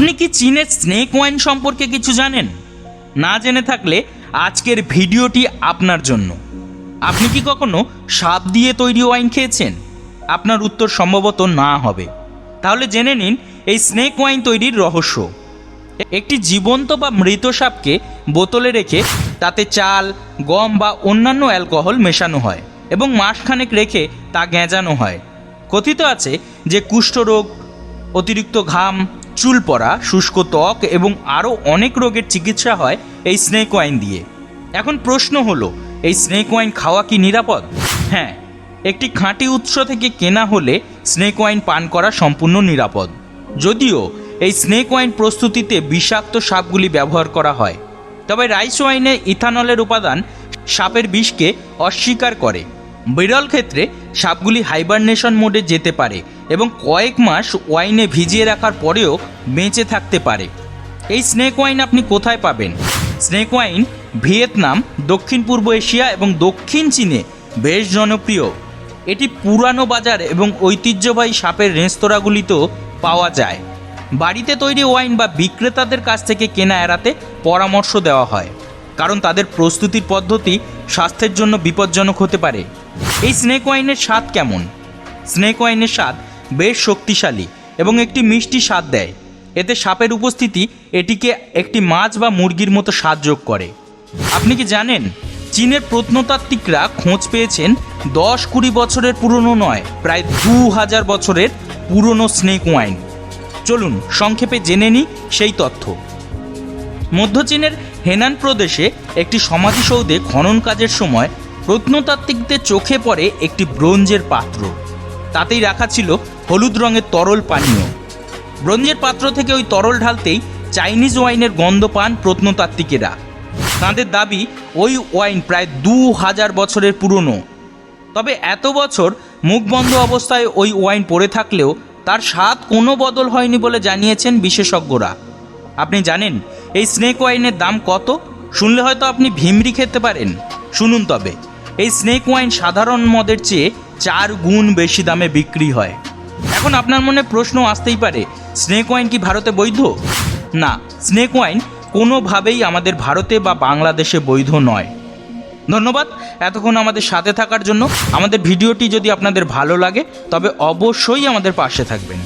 আপনি কি চীনের স্নেক ওয়াইন সম্পর্কে কিছু জানেন? না জেনে থাকলে আজকের ভিডিওটি আপনার জন্য। আপনি কি কখনো সাপ দিয়ে তৈরি ওয়াইন খেয়েছেন? আপনার উত্তর সম্ভবত না হবে। তাহলে জেনে নিন এই স্নেক ওয়াইন তৈরির রহস্য। একটি জীবন্ত বা মৃত সাপকে বোতলে রেখে তাতে চাল, গম বা অন্যান্য অ্যালকোহল মেশানো হয় এবং মাসখানেক রেখে তা গেঁজানো হয়। কথিত আছে যে কুষ্ঠরোগ, অতিরিক্ত ঘাম চুল পড়া, শুষ্ক ত্বক এবং আরও অনেক রোগের চিকিৎসা হয় এই স্নেক ওয়াইন দিয়ে। এখন প্রশ্ন হলো, এই স্নেক ওয়াইন খাওয়া কি নিরাপদ? হ্যাঁ একটি খাঁটি উৎস থেকে কেনা হলে স্নেক ওয়াইন পান করা সম্পূর্ণ নিরাপদ। যদিও এই স্নেক ওয়াইন প্রস্তুতিতে বিষাক্ত সাপগুলি ব্যবহার করা হয়, তবে রাইস ওয়াইনে ইথানলের উপাদান সাপের বিষকে অস্বীকার করে। বিরল ক্ষেত্রে সাপগুলি হাইবারনেশন মোডে যেতে পারে এবং কয়েক মাস ওয়াইনে ভিজিয়ে রাখার পরেও বেঁচে থাকতে পারে। এই স্নেক ওয়াইন আপনি কোথায় পাবেন? স্নেক ওয়াইন ভিয়েতনাম, দক্ষিণ পূর্ব এশিয়া এবং দক্ষিণ চীনে বেশ জনপ্রিয়। এটি পুরানো বাজার এবং ঐতিহ্যবাহী সাপের রেস্তোরাঁগুলিতেও পাওয়া যায়। বাড়িতে তৈরি ওয়াইন বা বিক্রেতাদের কাছ থেকে কেনা এড়াতে পরামর্শ দেওয়া হয়, কারণ তাদের প্রস্তুতির পদ্ধতি স্বাস্থ্যের জন্য বিপজ্জনক হতে পারে। এই স্নেক ওয়াইনের স্বাদ কেমন? স্নেক ওয়াইনের স্বাদ বেশ শক্তিশালী এবং একটি মিষ্টি স্বাদ দেয়। এতে সাপের উপস্থিতি এটিকে একটি মাছ বা মুরগির মতো স্বাদ যোগ করে। আপনি কি জানেন, চীনের প্রত্নতাত্ত্বিকরা খোঁজ পেয়েছেন দশ কুড়ি বছরের পুরনো নয়, প্রায় দু হাজার বছরের পুরনো স্নেক ওয়াইন চলুন সংক্ষেপে জেনে নিই সেই তথ্য। মধ্য চীনের হেনান প্রদেশে একটি সমাধিসৌধে খনন কাজের সময় প্রত্নতাত্ত্বিকদের চোখে পড়ে একটি ব্রোঞ্জের পাত্র। তাতেই রাখা ছিল হলুদ রঙের তরল পানীয়। ব্রোঞ্জের পাত্র থেকে ওই তরল ঢালতেই চাইনিজ ওয়াইনের গন্ধ পান প্রত্নতাত্ত্বিকেরা। তাঁদের দাবি, ওই ওয়াইন প্রায় দু হাজার বছরের পুরনো। তবে এত বছর মুখ বন্ধ অবস্থায় ওই ওয়াইন পড়ে থাকলেও তার স্বাদ কোনো বদল হয়নি বলে জানিয়েছেন বিশেষজ্ঞরা। আপনি জানেন, এই স্নেক ওয়াইনের দাম কত? শুনলে হয়তো আপনি ভিমরি খেতে পারেন। শুনুন তবে। এই স্নেক ওয়াইন সাধারণ মদের চেয়ে চার গুণ বেশি দামে বিক্রি হয়। এখন আপনার মনে প্রশ্ন আসতেই পারে স্নেক ওয়াইন কি ভারতে বৈধ? না স্নেক ওয়াইন কোনোভাবেই আমাদের ভারতে বা বাংলাদেশে বৈধ নয়। ধন্যবাদ এতক্ষণ আমাদের সাথে থাকার জন্য। আমাদের ভিডিওটি যদি আপনাদের ভালো লাগে, তবে অবশ্যই আমাদের পাশে থাকবেন।